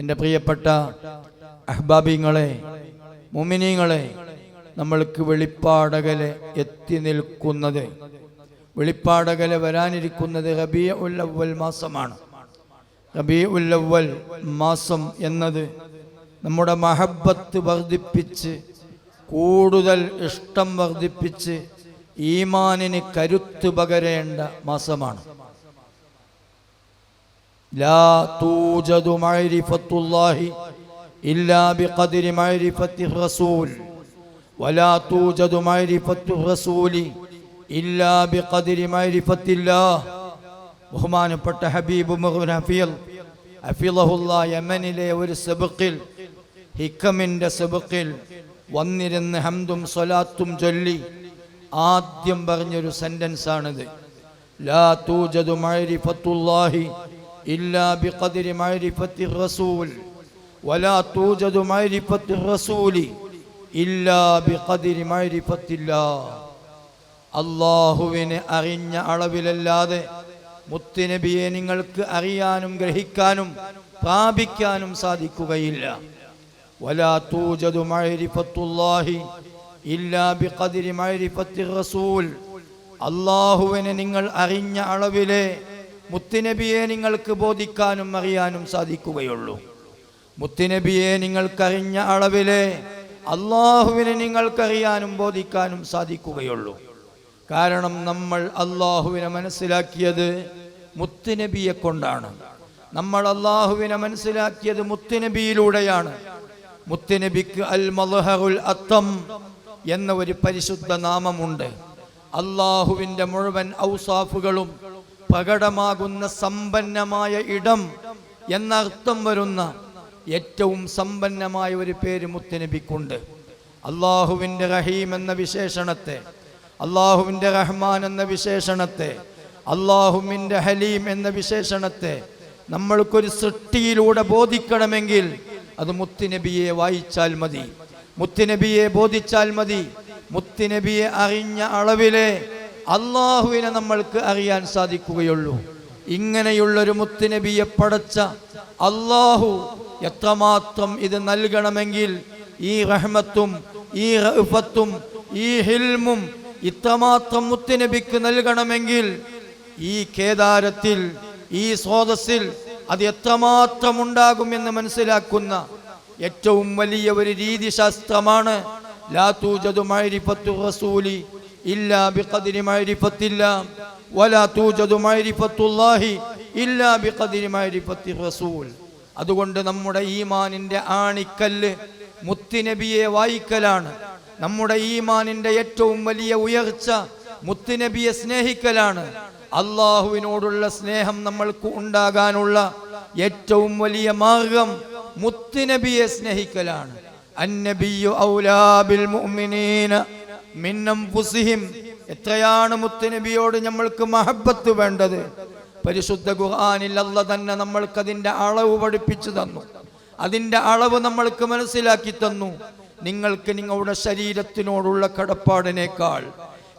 എന്റെ പ്രിയപ്പെട്ട അഹ്ബാബിങ്ങളെ മുമിനീങ്ങളെ നമ്മൾക്ക് വെളിപ്പാടകലെ എത്തി നിൽക്കുന്നത്. വെളിപ്പാടകലെ വരാനിരിക്കുന്നത് റബിയ ഉല്ലവൽ മാസമാണ്. റബിയ ഉല്ലവൽ മാസം എന്നത് നമ്മുടെ മഹബത്ത് വർദ്ധിപ്പിച്ച് കൂടുതൽ ഇഷ്ടം വർദ്ധിപ്പിച്ച് ഈമാനിന് കരുത്ത് പകരേണ്ട മാസമാണ്. لا توجد معرفة الله إلا بقدر معرفة الرسول ولا توجد معرفة الرسول إلا بقدر معرفة الله ബഹുമാനപ്പെട്ട ഹബീബ് മുഹമ്മദ് ഹഫീൽ ഹഫീലഹുല്ല യമനിലെ ഒരു സെബക്കിൽ ഹിക്കമിൻ്റെ സെബക്കിൽ വന്നിരുന്ന് ഹംദും സ്വലാത്തും ചൊല്ലി ആദ്യം പറഞ്ഞൊരു സെൻറ്റൻസാണിത് ലാ തൂജദു മഅരിഫത്തുല്ലാഹി بقدر معرفة മഅരിഫത്തി റസൂൽ വലാ തൂജദു الرسول റസൂലി ഇല്ലാ معرفة മഅരിഫത്തില്ലാഹ് അള്ളാഹുവിനെ അറിഞ്ഞ അളവിലല്ലാതെ മുത്തുനബിയെ നിങ്ങൾക്ക് അറിയാനും ഗ്രഹിക്കാനും പ്രാപിക്കാനും സാധിക്കുകയില്ല. അള്ളാഹുവിനെ നിങ്ങൾ അറിഞ്ഞ അളവിലെ മുത്തുനബിയെ നിങ്ങൾക്ക് ബോധിക്കാനും അറിയാനും സാധിക്കുകയുള്ളൂ. മുത്തുനബിയെ നിങ്ങൾക്കറിഞ്ഞ അളവിലെ അള്ളാഹുവിനെ നിങ്ങൾക്കറിയാനും ബോധിക്കാനും സാധിക്കുകയുള്ളൂ. കാരണം നമ്മൾ അള്ളാഹുവിനെ മനസ്സിലാക്കിയത് മുത്തുനബിയെ കൊണ്ടാണ്. നമ്മൾ അള്ളാഹുവിനെ മനസ്സിലാക്കിയത് മുത്തുനബിയിലൂടെയാണ്. മുത്തുനബിക്ക് അൽ മലഹറുൽ അത്തം എന്ന ഒരു പരിശുദ്ധ നാമമുണ്ട്. അള്ളാഹുവിന്റെ മുഴുവൻ ഔസാഫുകളും പ്രകടമാകുന്ന സമ്പന്നമായ ഇടം എന്നർത്ഥം വരുന്ന ഏറ്റവും സമ്പന്നമായ ഒരു പേര് മുത്തനബിക്കുണ്ട്. അള്ളാഹുവിന്റെ റഹീം എന്ന വിശേഷണത്തെ അള്ളാഹുവിന്റെ റഹ്മാൻ എന്ന വിശേഷണത്തെ അള്ളാഹുവിന്റെ ഹലീം എന്ന വിശേഷണത്തെ നമ്മൾക്കൊരു സൃഷ്ടിയിലൂടെ ബോധിക്കണമെങ്കിൽ അത് മുത്തുനബിയെ വായിച്ചാൽ മതി. മുത്തുനബിയെ ബോധിച്ചാൽ മതി. മുത്തുനബിയെ അറിഞ്ഞ അളവിലെ അള്ളാഹുവിനെ നമ്മൾക്ക് അറിയാൻ സാധിക്കുകയുള്ളൂ. ഇങ്ങനെയുള്ളൊരു മുത്തുനബിയെ പടച്ച അള്ളാഹു എത്രമാത്രം ഇത് നൽകണമെങ്കിൽ ഈ റഹ്മത്തും ഈ റഹ്ഫത്തും ഈ ഹിൽമും ഇത്രമാത്രം മുത്തുനബിക്ക് നൽകണമെങ്കിൽ ഈ കേദാരത്തിൽ ഈ സ്രോതസ്സിൽ അത് എത്രമാത്രം ഉണ്ടാകുമെന്ന് മനസ്സിലാക്കുന്ന ഏറ്റവും വലിയ ഒരു രീതിശാസ്ത്രമാണ് ലാ തൂജദു മഅരിഫത്തു بقدر ഇല്ലാ ബിഖദ്രി ولا വലാ തൂജദു الله ഇല്ലാ ബിഖദ്രി معرفة റസൂൽ. അതുകൊണ്ട് നമ്മുടെ ഈമാനിന്റെ ആണിക്കല്ല് മുത്തുനബിയെ വായിക്കലാണ്. നമ്മുടെ ഈമാനിന്റെ ഏറ്റവും വലിയ ഉയർച്ച മുത്തുനബിയെ സ്നേഹിക്കലാണ്. അള്ളാഹുവിനോടുള്ള സ്നേഹം നമ്മൾക്ക് ഉണ്ടാകാനുള്ള ഏറ്റവും വലിയ മാർഗം മുത്തുനബിയെ സ്നേഹിക്കലാണ്. അന്നബിയു ഔലാബിൽ മുഅ്മിനീന. മിൻ പുസിഹിം എത്രയാണ് മുത്തുനബിയോട് നമ്മൾക്ക് മഹബത്ത് വേണ്ടത്? പരിശുദ്ധ ഖുർആനിൽ അല്ല തന്നെ നമ്മൾക്ക് അതിന്റെ അളവ് പഠിപ്പിച്ചു തന്നു. അതിന്റെ അളവ് നമ്മൾക്ക് മനസ്സിലാക്കി തന്നു. നിങ്ങൾക്ക് നിങ്ങളുടെ ശരീരത്തിനോടുള്ള കടപ്പാടിനേക്കാൾ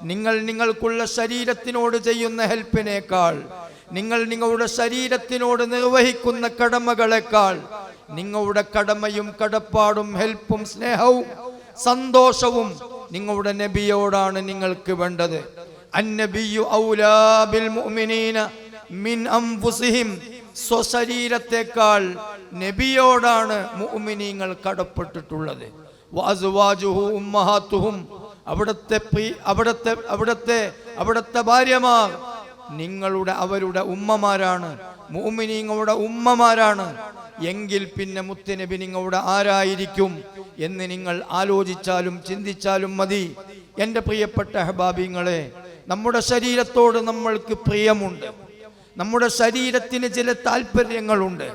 നിങ്ങൾ നിങ്ങൾക്കുള്ള ശരീരത്തിനോട് ചെയ്യുന്ന ഹെൽപ്പിനേക്കാൾ നിങ്ങൾ നിങ്ങളുടെ ശരീരത്തിനോട് നിർവഹിക്കുന്ന കടമകളെക്കാൾ നിങ്ങളുടെ കടമയും കടപ്പാടും ഹെൽപ്പും സ്നേഹവും സന്തോഷവും നിങ്ങളുടെ നബിയോടാണ് നിങ്ങൾക്ക് വേണ്ടത്. അന്നബിയു ഔലാ ബിൽ മുഅ്മിനീന മിൻ അംഫുസിഹിം സ്വശരീരത്തെക്കാൾ നബിയോടാണ് മുഅ്മിനീങ്ങൾ കടപ്പെട്ടിട്ടുള്ളത്. വഅസ്വാജുഹു ഉമ്മഹാത്തുഹും. അവിടത്തെ അവിടുത്തെ അവിടുത്തെ അവിടുത്തെ ഭാര്യമാർ നിങ്ങളുടെ അവരുടെ ഉമ്മമാരാണ്. മുഅ്മിനീങ്ങളുടെ ഉമ്മമാരാണ്. എങ്കിൽ പിന്നെ മുത്തനബി നിങ്ങളുടെ ആരായിരിക്കും എന്ന് നിങ്ങൾ ആലോചിച്ചാലും ചിന്തിച്ചാലും മതി. എന്റെ പ്രിയപ്പെട്ട ഹബാബിങ്ങളെ നമ്മുടെ ശരീരത്തോട് നമ്മൾക്ക് പ്രിയമുണ്ട്. നമ്മുടെ ശരീരത്തിന് ചില താല്പര്യങ്ങളുണ്ട്.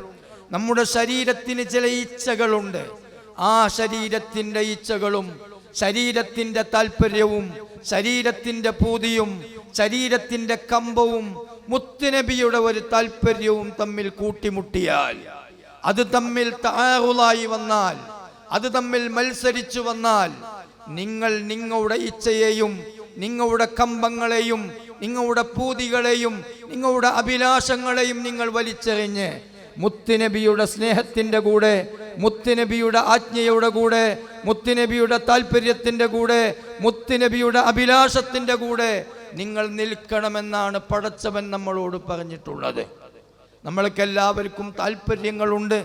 നമ്മുടെ ശരീരത്തിന് ചില ഇച്ഛകളുണ്ട്. ആ ശരീരത്തിന്റെ ഇച്ഛകളും ശരീരത്തിന്റെ താല്പര്യവും ശരീരത്തിന്റെ പൂതിയും ശരീരത്തിന്റെ കമ്പവും മുത്തുനബിയുടെ ഒരു താല്പര്യവും തമ്മിൽ കൂട്ടിമുട്ടിയാൽ അത് തമ്മിൽ താറുളായി വന്നാൽ അത് തമ്മിൽ മത്സരിച്ചു വന്നാൽ നിങ്ങൾ നിങ്ങളുടെ ഇച്ഛയെയും നിങ്ങളുടെ കമ്പങ്ങളെയും നിങ്ങളുടെ പൂതികളെയും നിങ്ങളുടെ അഭിലാഷങ്ങളെയും നിങ്ങൾ വലിച്ചെറിഞ്ഞ് മുത്തുനബിയുടെ സ്നേഹത്തിന്റെ കൂടെ മുത്തുനബിയുടെ ആജ്ഞയുടെ കൂടെ മുത്തുനബിയുടെ താല്പര്യത്തിന്റെ കൂടെ മുത്തുനബിയുടെ അഭിലാഷത്തിന്റെ കൂടെ നിങ്ങൾ നിൽക്കണമെന്നാണ് പടച്ചവൻ നമ്മളോട് പറഞ്ഞിട്ടുള്ളത്. നമ്മൾക്കെല്ലാവർക്കും താല്പര്യങ്ങളുണ്ട്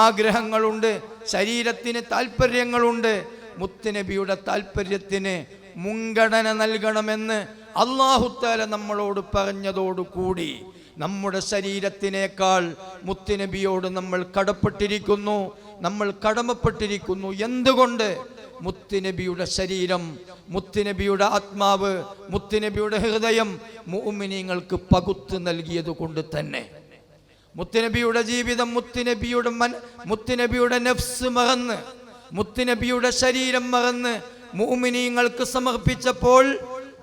ആഗ്രഹങ്ങളുണ്ട് ശരീരത്തിന് താല്പര്യങ്ങളുണ്ട് മുത്തുനബിയുടെ താല്പര്യത്തിന് മുൻഗണന നൽകണമെന്ന് അള്ളാഹുത്താല നമ്മളോട് പറഞ്ഞതോടുകൂടി നമ്മുടെ ശരീരത്തിനേക്കാൾ മുത്തുനബിയോട് നമ്മൾ കടപ്പെട്ടിരിക്കുന്നു. നമ്മൾ കടമപ്പെട്ടിരിക്കുന്നു. എന്തുകൊണ്ട്? മുത്തുനബിയുടെ ശരീരം മുത്തുനബിയുടെ ആത്മാവ് മുത്തുനബിയുടെ ഹൃദയം മുഅ്മിനീങ്ങൾക്ക് പകുത്തു നൽകിയത് കൊണ്ട് തന്നെ. മുത്തുനബിയുടെ ജീവിതം മുത്തുനബിയുടെ മൻ മുത്തുനബിയുടെ നെഫ്സ് മറന്ന് മുത്തുനബിയുടെ ശരീരം മറന്ന് മൂമിനീങ്ങൾക്ക് സമർപ്പിച്ചപ്പോൾ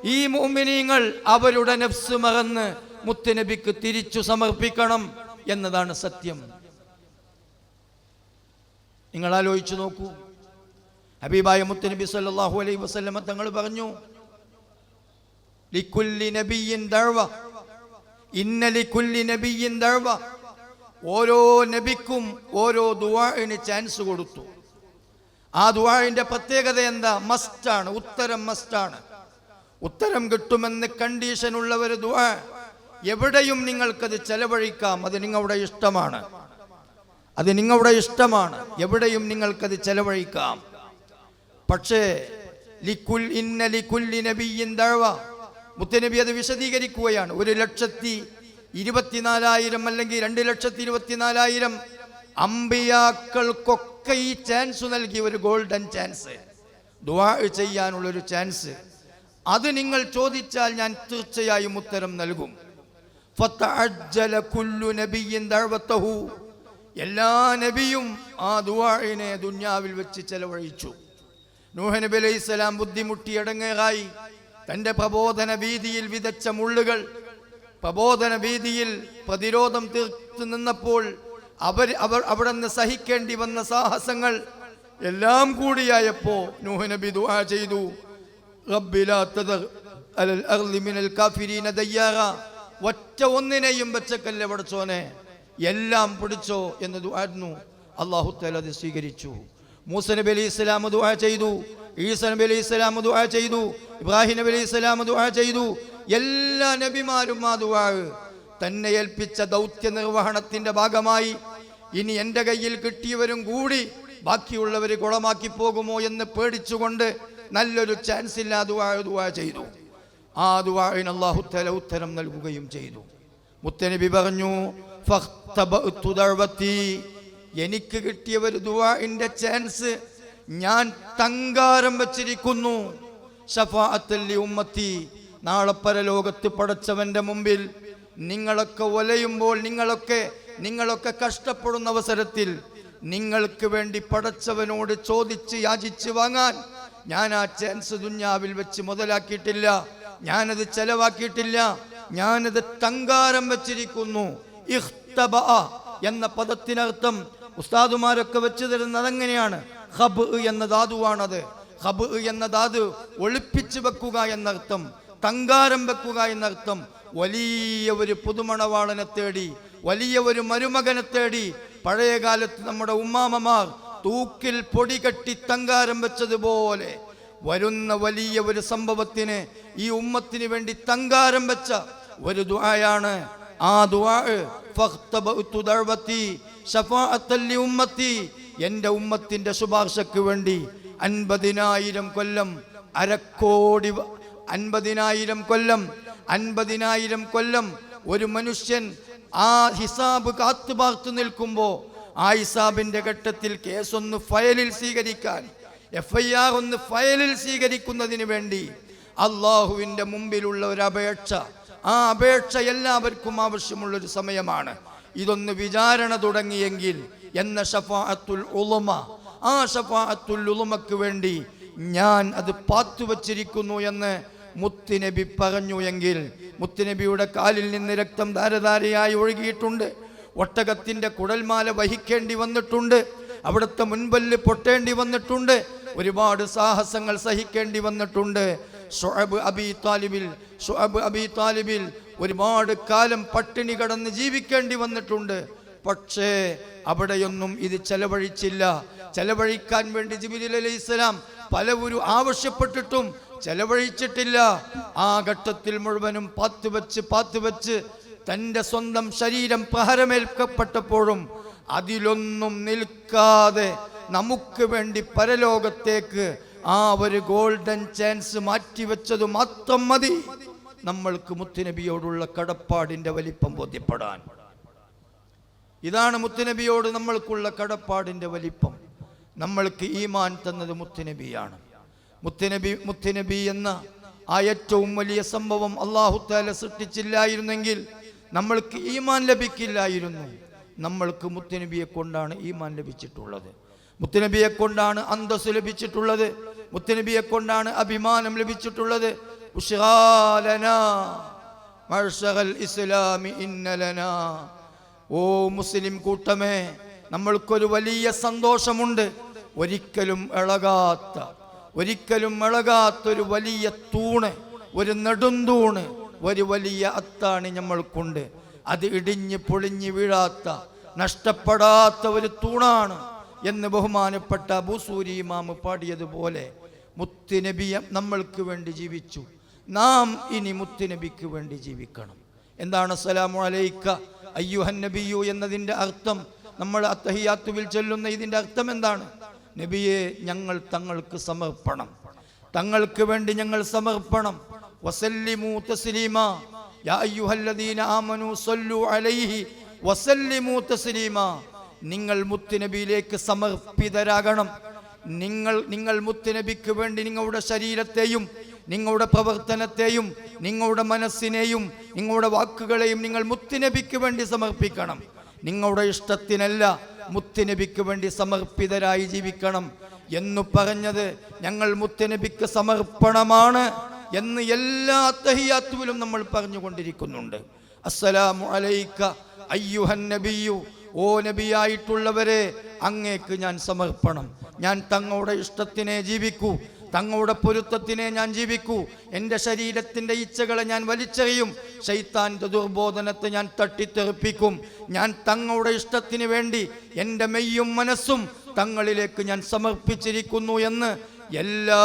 ഈ മൂമിനീങ്ങൾ അവരുടെ നെഫ്സ് മറന്ന് മുത്തുനബിക്ക് തിരിച്ചു സമർപ്പിക്കണം എന്നതാണ് സത്യം. നിങ്ങൾ ആലോചിച്ചു നോക്കൂ. ഹബീബായ മുത്തുനബി സല്ലല്ലാഹു അലൈ വസല്ലമ തങ്ങൾ പറഞ്ഞു ലിക്കുല്ലി നബിയിൻ ദഴവ ഇന്നലി കുല്ലി നബിയിൻ ദഅവ ഓരോ നബിക്കും ഓരോ ദുവാഴിന് ചാൻസ് കൊടുത്തു. ആ ദുവാഴിന്റെ പ്രത്യേകത എന്താ? മസ്റ്റാണ് ഉത്തരം മസ്റ്റാണ് ഉത്തരം കിട്ടുമെന്ന് കണ്ടീഷൻ ഉള്ള ഒരു ദുആ എവിടെയും നിങ്ങൾക്കത് ചെലവഴിക്കാം. അത് നിങ്ങളുടെ ഇഷ്ടമാണ്. അത് നിങ്ങളുടെ ഇഷ്ടമാണ്. എവിടെയും നിങ്ങൾക്കത് ചെലവഴിക്കാം. പക്ഷേ ലിക്കുൽ ഇന്ന ലിക്കുല്ലി നബിയിൻ ദഅവ മുത്തനബി അത് വിശദീകരിക്കുകയാണ്. ഒരു ലക്ഷത്തി ഇരുപത്തിനാലായിരം അല്ലെങ്കിൽ രണ്ട് ലക്ഷത്തി ഇരുപത്തിനാലായിരം അമ്പിയാക്കൾക്കൊക്കെ ഈ ചാൻസ് നൽകി ഒരു ഗോൾഡൻ ചാൻസ് ദുആ ചെയ്യാനുള്ളൊരു ചാൻസ് അത് നിങ്ങൾ ചോദിച്ചാൽ ഞാൻ തീർച്ചയായും ഉത്തരം നൽകും. എല്ലാ നബിയും ആ ദുവാഴിനെ ദുന്യാവിൽ വെച്ച് ചെലവഴിച്ചു. നൂഹ് നബി അലൈഹി സ്വലാം ബുദ്ധിമുട്ടി അടങ്ങേറായി. തന്റെ പ്രബോധന വീതിയിൽ വിതച്ച മുള്ളുകൾ പ്രബോധന വീതിയിൽ പ്രതിരോധം തീർത്തു നിന്നപ്പോൾ അവർ അവർ അവിടെ നിന്ന് സഹിക്കേണ്ടി വന്ന സാഹസങ്ങൾ എല്ലാം കൂടിയായപ്പോ നൂഹ് നബി ദുആ ചെയ്തു. മിനൽ കാഫിരീന ദയ്യാറ. ഒറ്റ ഒന്നിനെയും വെച്ചക്കല്ലേ പടച്ചോനെ? എല്ലാം പിടിച്ചോ എന്ന് ദുആയിരുന്നു അള്ളാഹു തആല അത് സ്വീകരിച്ചു. മൂസ നബി അലൈഹി ഇസ്ലാം ദുആ ചെയ്തു. ഈസ നബി അലൈഹി ഇസ്ലാം ദുആ ചെയ്തു. ഇബ്രാഹിം നബി അലൈഹി ഇസ്ലാം ദുആ ചെയ്തു. എല്ലാ നബിമാരും ആ തന്നെ ഏൽപ്പിച്ച ദൗത്യ നിർവഹണത്തിന്റെ ഭാഗമായി ഇനി എന്റെ കയ്യിൽ കിട്ടിയവരും കൂടി ബാക്കിയുള്ളവർ കുളമാക്കി പോകുമോ എന്ന് പേടിച്ചുകൊണ്ട് നല്ലൊരു ചാൻസ് ഇല്ല ചെയ്തു. ആ ദുവാഴിന് അല്ലാഹു തആല ഉത്തരം നൽകുകയും ചെയ്തു. മുത്തനബി പറഞ്ഞു എനിക്ക് കിട്ടിയ ഒരു ദുആഇന്റെ ചാൻസ് ഞാൻ തങ്കാരം വച്ചിരിക്കുന്നു. ഉമ്മത്തി നാളെ പരലോകത്ത് പടച്ചവന്റെ മുമ്പിൽ നിങ്ങളൊക്കെ ഒലയുമ്പോൾ നിങ്ങളൊക്കെ നിങ്ങളൊക്കെ കഷ്ടപ്പെടുന്ന അവസരത്തിൽ നിങ്ങൾക്ക് വേണ്ടി പടച്ചവനോട് ചോദിച്ച് യാചിച്ച് വാങ്ങാൻ ഞാൻ ആ ചാൻസ് ദുഞ്ഞാവിൽ വെച്ച് മുതലാക്കിയിട്ടില്ല. ഞാനത് ചെലവാക്കിയിട്ടില്ല. ഞാനത് തങ്കാരം വെച്ചിരിക്കുന്നു. എന്ന പദത്തിനർത്ഥം ഉസ്താദുമാരൊക്കെ വെച്ചു തരുന്നത് അങ്ങനെയാണ് ഹബ് എന്ന ധാതുവാണത്. ഹബ് എന്ന ധാതു ഒളിപ്പിച്ചു വെക്കുക എന്നർത്ഥം. തങ്കാരം വെക്കുക എന്നർത്ഥം വലിയ ഒരു പുതുമണവാളനെ തേടി വലിയ ഒരു മരുമകനെ തേടി പഴയ കാലത്ത് നമ്മുടെ ഉമ്മാമമാർ തൂക്കിൽ പൊടി കെട്ടി തങ്കാരം വെച്ചതുപോലെ വരുന്ന വലിയ ഒരു സംഭവത്തിന് ഈ ഉമ്മത്തിന് വേണ്ടി തങ്കാരം വെച്ച ഒരു ദുആയാണ്. ആ ദുആ ഉമ്മത്തി. എന്റെ ഉമ്മത്തിന്റെ ശുപാർശയ്ക്ക് വേണ്ടി അൻപതിനായിരം കൊല്ലം അരക്കോടി അൻപതിനായിരം കൊല്ലം അൻപതിനായിരം കൊല്ലം ഒരു മനുഷ്യൻ ആ ഹിസാബ് കാത്തു പാർത്തു നിൽക്കുമ്പോൾ ആ ഹിസാബിന്റെ ഘട്ടത്തിൽ കേസൊന്ന് ഫയലിൽ സ്വീകരിക്കാൻ എഫ് ഐ ആർ ഒന്ന് ഫയലിൽ സ്വീകരിക്കുന്നതിന് വേണ്ടി അള്ളാഹുവിന്റെ മുമ്പിലുള്ള ഒരു അപേക്ഷ. ആ അപേക്ഷ എല്ലാവർക്കും ആവശ്യമുള്ള ഒരു സമയമാണ്. ഇതൊന്ന് വിചാരണ തുടങ്ങിയെങ്കിൽ എന്ന ഷഫാഅത്തുൽ ഉളുമ ആ ഷഫാഅത്തുൽ ഉളുമക്ക് വേണ്ടി ഞാൻ അത് പാത്തുവച്ചിരിക്കുന്നു എന്ന് മുത്തുനബി പറഞ്ഞു എങ്കിൽ മുത്തുനബിയുടെ കാലിൽ നിന്ന് രക്തം ധാരധാരയായി ഒഴുകിയിട്ടുണ്ട്. ഒട്ടകത്തിന്റെ കുടൽമാല വഹിക്കേണ്ടി വന്നിട്ടുണ്ട്. അവിടുത്തെ മുൻപല്ല് പൊട്ടേണ്ടി വന്നിട്ടുണ്ട്. ഒരുപാട് സാഹസങ്ങൾ സഹിക്കേണ്ടി വന്നിട്ടുണ്ട്. ഷുഅബ് അബി താലിബിൽ ഷുഅബ് അബി താലിബിൽ ഒരുപാട് കാലം പട്ടിണി കടന്ന് ജീവിക്കേണ്ടി വന്നിട്ടുണ്ട്. പക്ഷേ അവിടെയൊന്നും ഇത് ചെലവഴിച്ചില്ല. ചെലവഴിക്കാൻ വേണ്ടി ജിബിലി അലൈഹി സ്വലാം പലവരും ആവശ്യപ്പെട്ടിട്ടും ചെലവഴിച്ചിട്ടില്ല. ആ ഘട്ടത്തിൽ മുഴുവനും പാത്തു വെച്ച് പാത്തു വെച്ച് തന്റെ സ്വന്തം ശരീരം പ്രഹരമേൽക്കപ്പെട്ടപ്പോഴും അതിലൊന്നും നിൽക്കാതെ നമുക്ക് വേണ്ടി പരലോകത്തേക്ക് ആ ഒരു ഗോൾഡൻ ചാൻസ് മാറ്റിവെച്ചത് മാത്രം മതി. നമ്മൾക്ക് മുത്തുനബിയോടുള്ള കടപ്പാടിന്റെ വലിപ്പം ബോധ്യപ്പെടാൻ. ഇതാണ് മുത്തുനബിയോട് നമ്മൾക്കുള്ള കടപ്പാടിന്റെ വലിപ്പം. നമ്മൾക്ക് ഈമാൻ തന്നത് മുത്തുനബിയാണ്. മുത്തുനബി മുത്തുനബി എന്ന ആ ഏറ്റവും വലിയ സംഭവം അള്ളാഹു താല സൃഷ്ടിച്ചില്ലായിരുന്നെങ്കിൽ നമ്മൾക്ക് ഈമാൻ ലഭിക്കില്ലായിരുന്നു. നമ്മൾക്ക് മുത്തുനബിയെ കൊണ്ടാണ് ഈമാൻ ലഭിച്ചിട്ടുള്ളത്. മുത്തുനബിയെ കൊണ്ടാണ് അന്തസ് ലഭിച്ചിട്ടുള്ളത്. മുത്തുനബിയെ കൊണ്ടാണ് അഭിമാനം ലഭിച്ചിട്ടുള്ളത്. ഓ മുസ്ലിം കൂട്ടമേ നമ്മൾക്കൊരു വലിയ സന്തോഷമുണ്ട്. ഒരിക്കലും ഇളകാത്ത ഒരിക്കലും ഇളകാത്തൊരു വലിയ തൂണ് ഒരു നെടുന്തൂണ് ഒരു വലിയ അത്താണി നമ്മൾക്കുണ്ട്. അത് ഇടിഞ്ഞ് പൊളിഞ്ഞ് വീഴാത്ത നഷ്ടപ്പെടാത്ത ഒരു തൂണാണ് എന്ന് ബഹുമാനപ്പെട്ട അബൂസൂരി ഇമാമ് പാടിയതുപോലെ മുത്തുനബിയെ നമ്മൾക്ക് വേണ്ടി ജീവിച്ചു. നാം ഇനി മുത്തുനബിക്ക് വേണ്ടി ജീവിക്കണം. എന്താണ് അസ്സലാമു അലൈക്ക? അയ്യുഹൻ നബിയു എന്നതിന്റെ അർത്ഥം. നമ്മൾ അത്തഹിയാത്തുവിൽ ചൊല്ലുന്ന ഇതിന്റെ അർത്ഥം എന്താണ്? നബിയെ ഞങ്ങൾ തങ്ങൾക്ക് സമർപ്പണം. തങ്ങൾക്ക് വേണ്ടി ഞങ്ങൾ സമർപ്പണം. വസല്ലിമു തസ്ലീമ. യാ അയ്യുഹല്ലദീന ആമനു സല്ലു അലൈഹി വസല്ലിമു തസ്ലീമ. നിങ്ങൾ മുത്തുനബിയിലേക്ക് സമർപ്പിതരാകണം. നിങ്ങൾ നിങ്ങൾ മുത്തുനബിക്ക് വേണ്ടി നിങ്ങളുടെ ശരീരത്തെയും നിങ്ങളുടെ പ്രവർത്തനത്തെയും നിങ്ങളുടെ മനസ്സിനെയും നിങ്ങളുടെ വാക്കുകളെയും നിങ്ങൾ മുത്തുനബിക്ക് വേണ്ടി സമർപ്പിക്കണം. നിങ്ങളുടെ ഇഷ്ടത്തിനല്ല മുത്തുനബിക്ക് വേണ്ടി സമർപ്പിതരായി ജീവിക്കണം എന്ന് പറഞ്ഞത് ഞങ്ങൾ മുത്തുനബിക്ക് സമർപ്പണമാണ് എന്ന് എല്ലാ തഹിയാത്തുവിലും നമ്മൾ പറഞ്ഞുകൊണ്ടിരിക്കുന്നുണ്ട്. അസ്സലാമു അലൈക്ക അയ്യുഹൻ നബിയു ഓ നബിയായിട്ടുള്ളവരെ അങ്ങേക്ക് ഞാൻ സമർപ്പണം. ഞാൻ തങ്ങളുടെ ഇഷ്ടത്തിനെ ജീവിക്കൂ. തങ്ങളുടെ പൊരുത്തത്തിനെ ഞാൻ ജീവിക്കൂ. എന്റെ ശരീരത്തിന്റെ ഇച്ഛകളെ ഞാൻ വലിച്ചെറിയും. ശൈത്താന്റെ ദുർബോധനത്തെ ഞാൻ തട്ടിത്തെറിപ്പിക്കും. ഞാൻ തങ്ങളുടെ ഇഷ്ടത്തിന് വേണ്ടി എന്റെ മെയ്യും മനസ്സും തങ്ങളിലേക്ക് ഞാൻ സമർപ്പിച്ചിരിക്കുന്നു എന്ന് എല്ലാ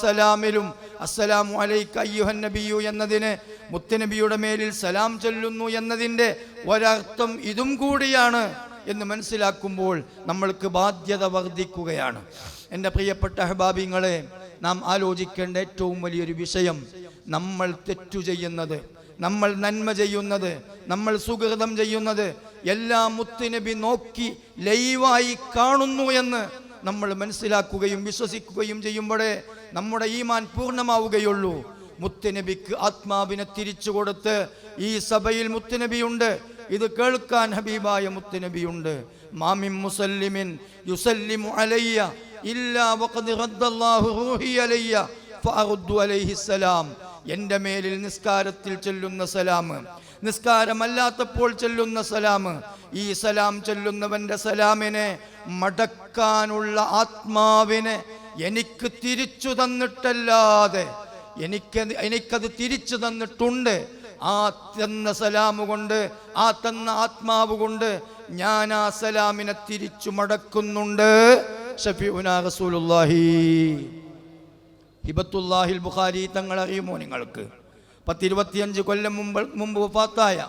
സലാമിലും അസ്സലാമു അലൈക്ക അയ്യുഹൻ നബിയു എന്നതിന് മുത്തനബിയുടെ മേലിൽ സലാം ചൊല്ലുന്നു എന്നതിന്റെ ഒരർത്ഥം ഇതും കൂടിയാണ് എന്ന് മനസ്സിലാക്കുമ്പോൾ നമ്മൾക്ക് ബാധ്യത വർദ്ധിക്കുകയാണ്. എന്റെ പ്രിയപ്പെട്ട അഹബാബിങ്ങളെ നാം ആലോചിക്കേണ്ട ഏറ്റവും വലിയൊരു വിഷയം നമ്മൾ തെറ്റു ചെയ്യുന്നത് നമ്മൾ നന്മ ചെയ്യുന്നത് നമ്മൾ സുഹൃതം ചെയ്യുന്നത് എല്ലാം മുത്തുനബി നോക്കി ലൈവായി കാണുന്നു എന്ന് നമ്മൾ മനസ്സിലാക്കുകയും വിശ്വസിക്കുകയും ചെയ്യുമ്പോഴേ നമ്മുടെ ഈമാൻ പൂർണമാവുകയുള്ളൂ. മുത്തുനബിക്ക് ആത്മാവിനെ തിരിച്ചു കൊടുത്ത് ഈ സഭയിൽ മുത്തുനബിയുണ്ട്. ഇത് കേൾക്കാൻ ഹബീബായ മുത്തുനബിയുണ്ട്. മാമിം മുസല്ലിമിൻ യുസല്ലിമു അലയ്യ ഇല്ലാ വഖദ് അലയ്യ മേലിൽ നിസ്കാരത്തിൽ ചൊല്ലുന്ന സലാം. നിസ്കാരമല്ലാത്തപ്പോൾ ചൊല്ലുന്ന സലാം. ഈ സലാം ചൊല്ലുന്നവന്റെ സലാമിനെ മടക്കാനുള്ള ആത്മാവിനെ എനിക്ക് തിരിച്ചു തന്നിട്ടല്ലാതെ എനിക്ക് എനിക്കത് തിരിച്ചു തന്നിട്ടുണ്ട്. ആ തന്ന സലാമു കൊണ്ട് ആ തന്ന ആത്മാവ് കൊണ്ട് ഞാൻ ആ സലാമിനെ തിരിച്ചു മടക്കുന്നുണ്ട്. ഹിബത്തുല്ലാഹിൽ ബുഖാരി തങ്ങൾ അറിയുമോ നിങ്ങൾക്ക്? പത്തിരുപത്തിയഞ്ച് കൊല്ലം മുമ്പ് മുമ്പ് വഫാത്തായ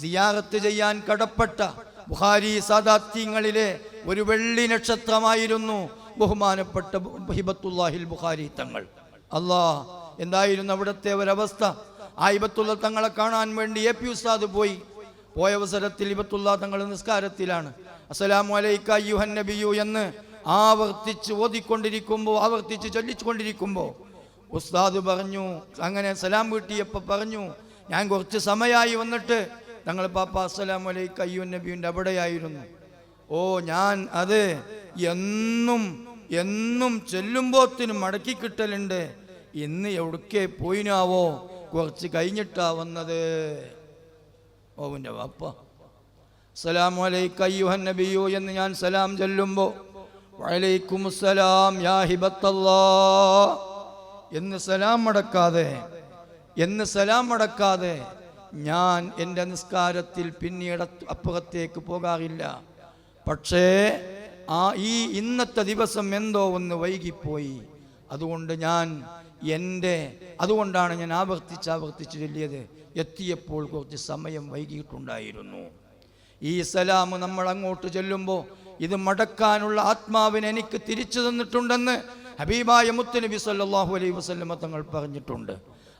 സിയാറത്ത് ചെയ്യാൻ കടപ്പെട്ട ബുഖാരി സാദാത്യങ്ങളിലെ ഒരു വെള്ളി നക്ഷത്രമായിരുന്നു ബഹുമാനപ്പെട്ട ഹിബത്തുല്ലാഹിൽ ബുഖാരി തങ്ങൾ. അള്ളാ എന്തായിരുന്നു അവിടുത്തെ ഒരവസ്ഥ? ആ ഇബത്തുള്ള തങ്ങളെ കാണാൻ വേണ്ടി എ പി ഉസ്താദ് പോയി. പോയ അവസരത്തിൽ ഇബത്തുള്ള തങ്ങൾ നിസ്കാരത്തിലാണ്. അസ്സലാമു അലൈക്ക നബിയു എന്ന് ആവർത്തിച്ച് ഓതിക്കൊണ്ടിരിക്കുമ്പോൾ ആവർത്തിച്ച് ചൊല്ലിച്ചുകൊണ്ടിരിക്കുമ്പോൾ ഉസ്താദ് പറഞ്ഞു അങ്ങനെ സലാം വീട്ടിയപ്പോൾ പറഞ്ഞു ഞാൻ കുറച്ച് സമയമായി വന്നിട്ട് ഞങ്ങൾ പാപ്പ അസ്സലാം അലൈക്ക അയ്യു നബിയുടെ അവിടെയായിരുന്നു. ഓ ഞാൻ അത് എന്നും എന്നും ചെല്ലുമ്പോത്തിനും മടക്കി കിട്ടലുണ്ട്. ഇന്ന് എവിടേക്ക് പോയിനാവോ? കുറച്ച് കഴിഞ്ഞിട്ടാ വന്നത്. ഓവിന്റെ പാപ്പ സലാം അലൈക്ക അയ്യുഹൻ നബിയോ എന്ന് ഞാൻ സലാം ചൊല്ലുമ്പോൾ വലൈക്കും സലാം യാ ഹിബത്തല്ലാ എന്ന് സലാം മടക്കാതെ എന്ന് സലാം മടക്കാതെ ഞാൻ എന്റെ നിസ്കാരത്തിൽ പിന്നീട് അപ്പുറത്തേക്ക് പോകാറില്ല. പക്ഷേ ആ ഈ ഇന്നത്തെ ദിവസം എന്തോ ഒന്ന് വൈകിപ്പോയി. അതുകൊണ്ട് ഞാൻ എന്റെ അതുകൊണ്ടാണ് ഞാൻ ആവർത്തിച്ച് ആവർത്തിച്ച് ചൊല്ലിയത്. എത്തിയപ്പോൾ കുറച്ച് സമയം വൈകിയിട്ടുണ്ടായിരുന്നു. ഈ സലാം നമ്മൾ അങ്ങോട്ട് ചെല്ലുമ്പോൾ ഇത് മടക്കാനുള്ള ആത്മാവിനെ എനിക്ക് തിരിച്ചു തന്നിട്ടുണ്ടെന്ന് ഹബീബായ മുത്തുനബി സല്ലാഹു അലൈഹി വസല്ലമ തങ്ങൾ പറഞ്ഞിട്ടുണ്ട്.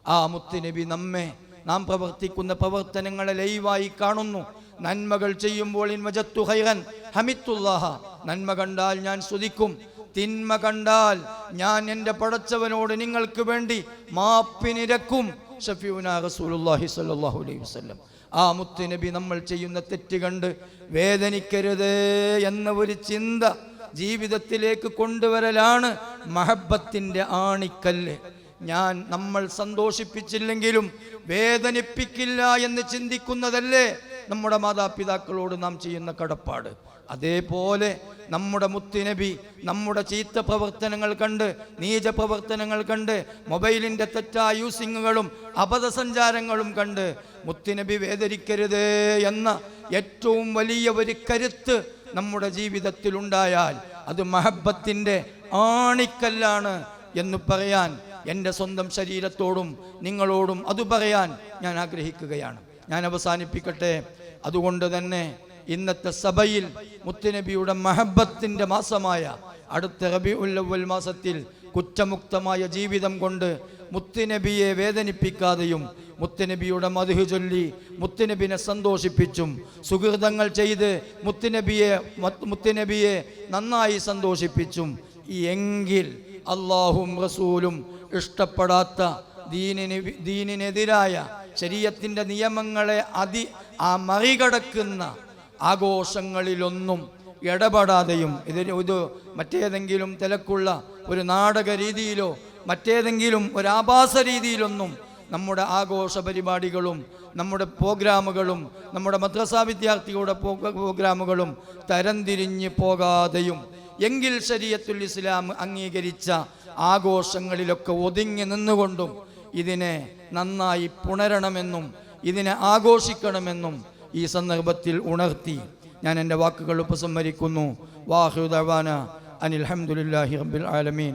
ആ മുത്തുനബി നമ്മെ നാം പ്രവർത്തിക്കുന്ന പ്രവർത്തനങ്ങളെ ലൈവായി കാണുന്നു. നന്മകൾ ചെയ്യുമ്പോൾ ഹമിത്തുല്ലാഹ. നന്മ കണ്ടാൽ ഞാൻ സ്തുതിക്കും. തിന്മ കണ്ടാൽ ഞാൻ എന്റെ പടച്ചവനോട് നിങ്ങൾക്ക് വേണ്ടി മാപ്പിനിരക്കും. ഷഫീഉന റസൂലുള്ളാഹി സ്വല്ലല്ലാഹു അലൈഹി വസല്ലം. ആ മുത്തുനബി നമ്മൾ ചെയ്യുന്ന തെറ്റ് കണ്ട് വേദനിക്കരുത് എന്ന ഒരു ചിന്ത ജീവിതത്തിലേക്ക് കൊണ്ടുവരലാണ് മഹബത്തിന്റെ ആണിക്കല്ല്. ഞാൻ നമ്മൾ സന്തോഷിപ്പിച്ചില്ലെങ്കിലും വേദനിപ്പിക്കില്ല എന്ന് ചിന്തിക്കുന്നതല്ലേ? നമ്മുടെ മാതാപിതാക്കളോട് നാം ചെയ്യുന്ന കടപ്പാട്. അതേപോലെ നമ്മുടെ മുത്തുനബി നമ്മുടെ ചീത്ത പ്രവർത്തനങ്ങൾ കണ്ട് നീച പ്രവർത്തനങ്ങൾ കണ്ട് മൊബൈലിന്റെ തെറ്റായ യൂസിങ്ങുകളും അബദ്ധസഞ്ചാരങ്ങളും കണ്ട് മുത്തുനബി വേദരിക്കരുത് എന്ന ഏറ്റവും വലിയ ഒരു കരുത്ത് നമ്മുടെ ജീവിതത്തിൽ ഉണ്ടായാൽ അത് മഹബത്തിന്റെ ആണിക്കല്ലാണ് എന്ന് പറയാൻ എന്റെ സ്വന്തം ശരീരത്തോടും നിങ്ങളോടും അത് പറയാൻ ഞാൻ ആഗ്രഹിക്കുകയാണ്. ഞാൻ അവസാനിപ്പിക്കട്ടെ. അതുകൊണ്ട് തന്നെ ഇന്നത്തെ സഭയിൽ മുത്തുനബിയുടെ മഹബത്തിന്റെ മാസമായ അടുത്ത റബി ഉല്ലവൽ മാസത്തിൽ കുറ്റമുക്തമായ ജീവിതം കൊണ്ട് മുത്തുനബിയെ വേദനിപ്പിക്കാതെയും മുത്തുനബിയുടെ മധു ചൊല്ലി മുത്തുനബിനെ സന്തോഷിപ്പിച്ചും സുഹൃതങ്ങൾ ചെയ്ത് മുത്തുനബിയെ മത്ത് മുത്തുനബിയെ നന്നായി സന്തോഷിപ്പിച്ചും എങ്കിൽ അള്ളാഹും റസൂലും ഇഷ്ടപ്പെടാത്ത ദീനിന് ദീനിനെതിരായ ശരീരത്തിന്റെ നിയമങ്ങളെ അതി ആ മറികടക്കുന്ന ആഘോഷങ്ങളിലൊന്നും ഇടപെടാതെയും ഇതിന് ഇത് മറ്റേതെങ്കിലും തിലക്കുള്ള ഒരു നാടക രീതിയിലോ മറ്റേതെങ്കിലും ഒരു ആഭാസ രീതിയിലൊന്നും നമ്മുടെ ആഘോഷ പരിപാടികളും നമ്മുടെ പ്രോഗ്രാമുകളും നമ്മുടെ മദ്രസാ വിദ്യാർത്ഥികളുടെ പ്രോ- പ്രോഗ്രാമുകളും തരംതിരിഞ്ഞ് പോകാതെയും എങ്കിൽ ശരീരത്തുൽ ഇസ്ലാം അംഗീകരിച്ച ആഘോഷങ്ങളിലൊക്കെ ഒതുങ്ങി നിന്നുകൊണ്ടും ഇതിനെ നന്നായി പുണരണമെന്നും ഇതിനെ ആഘോഷിക്കണമെന്നും ഈ സന്ദർഭത്തിൽ ഉണർത്തി ഞാൻ എന്റെ വാക്കുകൾ ഉപസംഹരിക്കുന്നു. വാഹുദവാന അനിൽ അഹമ്മദില്ലാഹി റബ്ബിൽ ആലമീൻ.